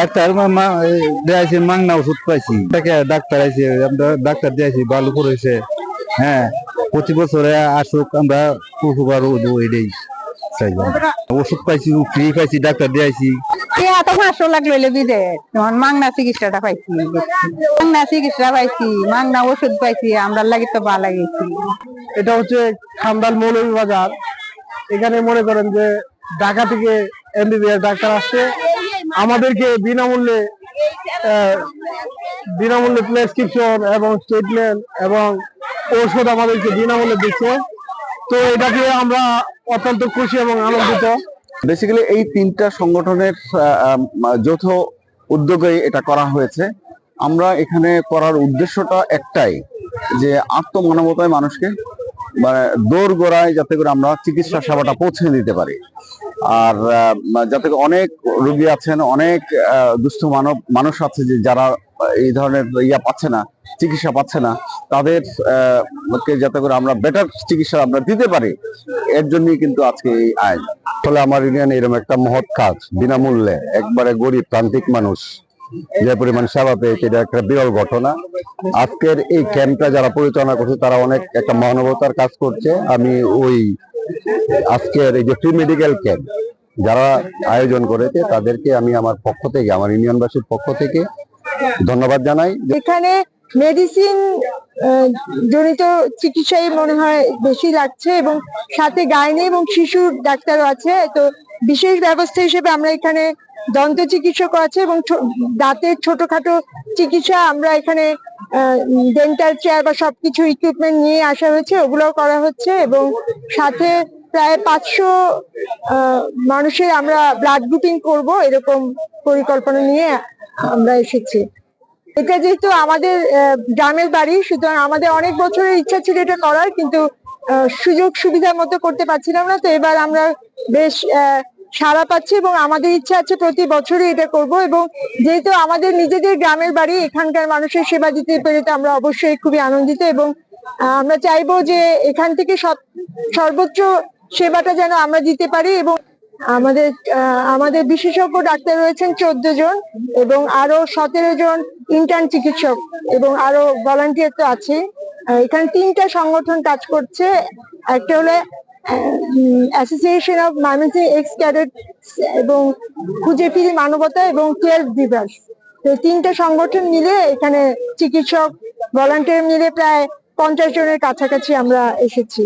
Doctor এই মাংনা ওষুধ পাইছি। তাকে ডাক্তার আছে আমরা ডাক্তার দিয়েছি ভালো করেছে। হ্যাঁ প্রতি বছরে আসুক আমরা উপকার এটাই চাইলাম ওষুধ পাইছি ফ্রি পাইছি ডাক্তার দিয়েছি এত পাঁচশো লাখ লইলে বিদে। তখন মাংনা চিকিৎসাটা পাইছি। মাংনা চিকিৎসা পাইছি মাংনা ওষুধ পাইছি আমরা লাগি তো লাগিয়েছি। এটা হচ্ছে খান্দাল মৌলভী বাজার এখানে মনে করেন যে ঢাকা থেকে এমবিবিএস ডাক্তার আসছে। আমাদেরকে বিনামূল্যে বিনামূল্যে প্রেসক্রিপশন এবং ট্রিটমেন্ট এবং ঔষধ আমাদেরকে বিনামূল্যে দিচ্ছে। তো এটাকে আমরা অত্যন্ত খুশি এবং আনন্দিত। বেসিক্যালি এই তিনটা সংগঠনের যৌথ উদ্যোগে এটা করা হয়েছে। আমরা এখানে করার উদ্দেশ্যটা একটাই, যে আত্মমানবতায় মানুষকে মানে দৌড় গোড়ায় যাতে করে আমরা চিকিৎসা সেবাটা পৌঁছে দিতে পারি। আর যাতে অনেক রুগী আছেন, অনেক দুস্থ মানব, মানুষ আছে যে যারা এই ধরনের ইয়া পাচ্ছে না, চিকিৎসা পাচ্ছে না, তাদের যাতে করে আমরা বেটার চিকিৎসা আমরা দিতে পারি, এর জন্যই কিন্তু আজকে এই আইন। আসলে আমার ইউনিয়ন এরকম একটা মহৎ কাজ, বিনামূল্যে, একবারে গরিব প্রান্তিক মানুষ, যে পরিমাণ সেবা পেয়েছে, এটা একটা বিরল ঘটনা। আজকের এই ক্যাম্পটা যারা পরিচালনা করছে, তারা অনেক একটা মানবতার কাজ করছে। আমি ওই আজকের এই যে ফ্রি মেডিকেল ক্যাম্প যারা আয়োজন করেছে, তাদেরকে আমি আমার পক্ষ থেকে, আমার ইউনিয়নবাসীর পক্ষ থেকে ধন্যবাদ জানাই। এখানে মেডিসিন জনিত চিকিৎসাই মনে হয় বেশি লাগছে এবং সাথে গাইনি এবং শিশুর ডাক্তারও আছে। তো বিশেষ ব্যবস্থা হিসেবে আমরা এখানে দন্ত চিকিৎসক আছে এবং দাঁতের ছোটখাটো চিকিৎসা আমরা এখানে ডেন্টাল চেয়ার বা সবকিছু ইকুইপমেন্ট নিয়ে আসা হয়েছে, ওগুলোও করা হচ্ছে এবং সাথে প্রায় পাঁচশো মানুষের আমরা ব্লাড গ্রুপিং করব এরকম পরিকল্পনা নিয়ে আমরা এসেছি। এটা যেহেতু আমাদের গ্রামের বাড়ি, সুতরাং আমাদের অনেক বছরের ইচ্ছা ছিল এটা করার, কিন্তু সুযোগ সুবিধা মতো করতে পারছিলাম না, তো এবার আমরা বেশ সাড়া পাচ্ছে এবং আমাদের ইচ্ছা আছে প্রতি বছরই এটা করব এবং যেহেতু আমাদের নিজেদের গ্রামের বাড়ি, এখানকার মানুষের সেবা দিতে পেরে তো আমরা অবশ্যই খুবই আনন্দিত এবং আমরা চাইব যে এখান থেকে সর্বোচ্চ সেবাটা যেন আমরা দিতে পারি এবং আমাদের আমাদের বিশেষজ্ঞ ডাক্তার রয়েছেন চোদ্দ জন এবং আরও সতেরো জন ইন্টার্ন চিকিৎসক এবং আরও ভলান্টিয়ার তো আছে এখানে তিনটা সংগঠন কাজ করছে। একটা হলো association of Mymensingh ex cadet এবং খুঁজে ফিরি মানবতা এবং কেয়ার গিভার্স তো তিনটা সংগঠন মিলে এখানে চিকিৎসক ভলান্টিয়ার মিলে প্রায় পঞ্চাশ জনের কাছাকাছি আমরা এসেছি।